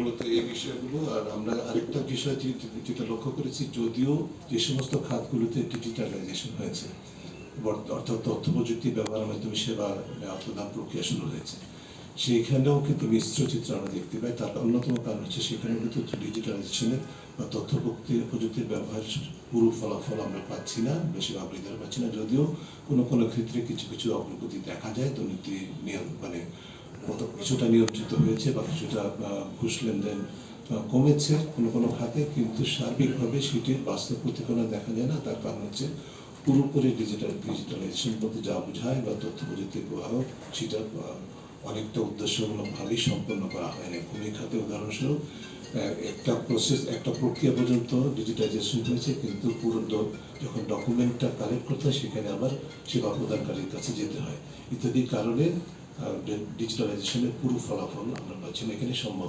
মূলত এই বিষয়গুলো, আর আমরা আরেকটা বিষয় যেটা লক্ষ্য করেছি, যদিও যে সমস্ত খাতগুলোতে ডিজিটালাইজেশন হয়েছে অর্থাৎ তথ্য প্রযুক্তি ব্যবহারের মাধ্যমে সেবা প্রদান প্রক্রিয়া শুরু হয়েছে। সেইখানেও কিন্তু মিশ্র চিত্র আমরা দেখতে পাই। তার অন্যতম কারণ হচ্ছে সেখানে কিন্তু ডিজিটালাইজেশনের বা তথ্য প্রযুক্তি- প্রযুক্তির ব্যবহার পুরো ফলাফল আমরা পাচ্ছি না, বেশিরভাগ বৃদ্ধরা পাচ্ছি না। যদিও কোনো কোনো ক্ষেত্রে কিছু কিছু অগ্রগতি দেখা যায়। দুর্নীতি কত কিছুটা নিয়ন্ত্রিত হয়েছে বা কিছুটা ঘুষ লেনদেন কমেছে কোনো কোনো খাতে কিন্তু সার্বিকভাবে সেটির বাস্তব প্রতিফলন দেখা যায় না। তার কারণ হচ্ছে পুরোপুরি ডিজিটাল ডিজিটালাইজেশন বলতে যা বোঝায় বা তথ্য প্রযুক্তির প্রভাব, সেটা অনেকটা উদ্দেশ্যমূলকভাবেই সম্পন্ন করা হয়নি ভূমি খাতে উদাহরণস্বরূপ একটা প্রসেস একটা প্রক্রিয়া পর্যন্ত ডিজিটাইজেশন হয়েছে, কিন্তু পুরো যখন ডকুমেন্টটা কালেক্ট করতে হয়, সেখানে আবার সেবা প্রদানকারীর কাছে যেতে হয়। ইত্যাদি কারণে ডিজিটালাইজেশনের পুরো ফলাফল আমরা পাচ্ছি না। এখানে সম্ভব